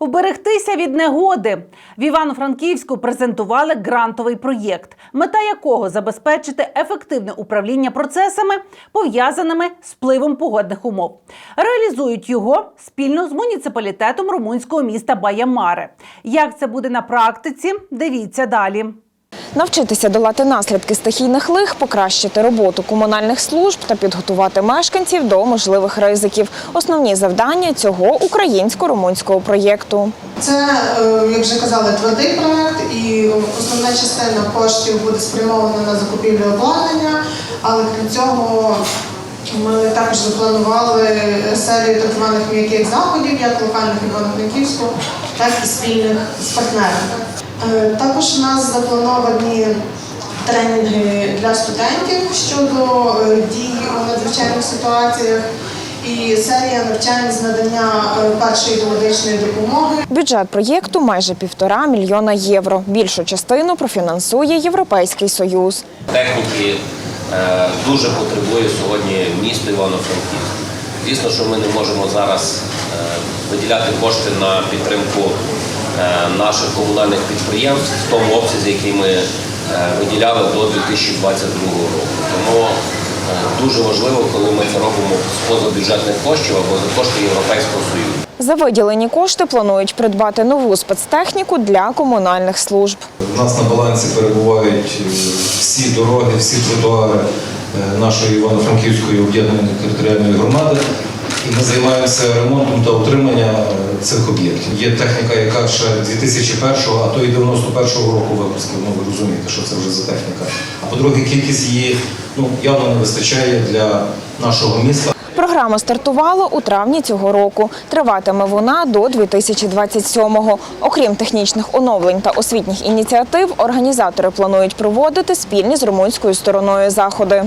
Вберегтися від негоди в Івано-Франківську презентували грантовий проєкт, мета якого забезпечити ефективне управління процесами, пов'язаними з впливом погодних умов. Реалізують його спільно з муніципалітетом румунського міста Баямаре. Як це буде на практиці? Дивіться далі. Навчитися долати наслідки стихійних лих, покращити роботу комунальних служб та підготувати мешканців до можливих ризиків. Основні завдання цього українсько-румунського проєкту. Це, е, як вже казали, твердий проект, і основна частина коштів буде спрямована на закупівлю обладнання, але крім цього ми також запланували серію так званих м'яких заходів, як локальних Івано-Франківську, так і спільних з партнерами. Е, Також у нас заплановані тренінги для студентів щодо е, дій у надзвичайних ситуаціях. І серія навчань з надання е, першої медичної допомоги. Бюджет проєкту майже півтора мільйона євро. Більшу частину профінансує Європейський Союз. техніки дуже потребує сьогодні місто Івано-Франківськ. Звісно, що ми не можемо зараз виділяти кошти на підтримку наших комунальних підприємств в тому обсязі, який ми е, виділяли до 2022 року. Тому е, дуже важливо, коли ми це робимо з позабюджетних коштів або за кошти Європейського Союзу. За виділені кошти планують придбати нову спецтехніку для комунальних служб. У нас на балансі перебувають е, всі дороги, всі тротуари е, нашої Івано-Франківської об'єднаної територіальної громади. Ми займаємося ремонтом та утриманням е, цих об'єктів. Є техніка, яка ще 2001, а то і 91-го року випусків. Ну ви розумієте, що це вже за техніка. А по-друге, кількість її ну явно не вистачає для нашого міста. Програма стартувала у травні цього року. Триватиме вона до 2027-го. Окрім технічних оновлень та освітніх ініціатив, організатори планують проводити спільні з румунською стороною заходи.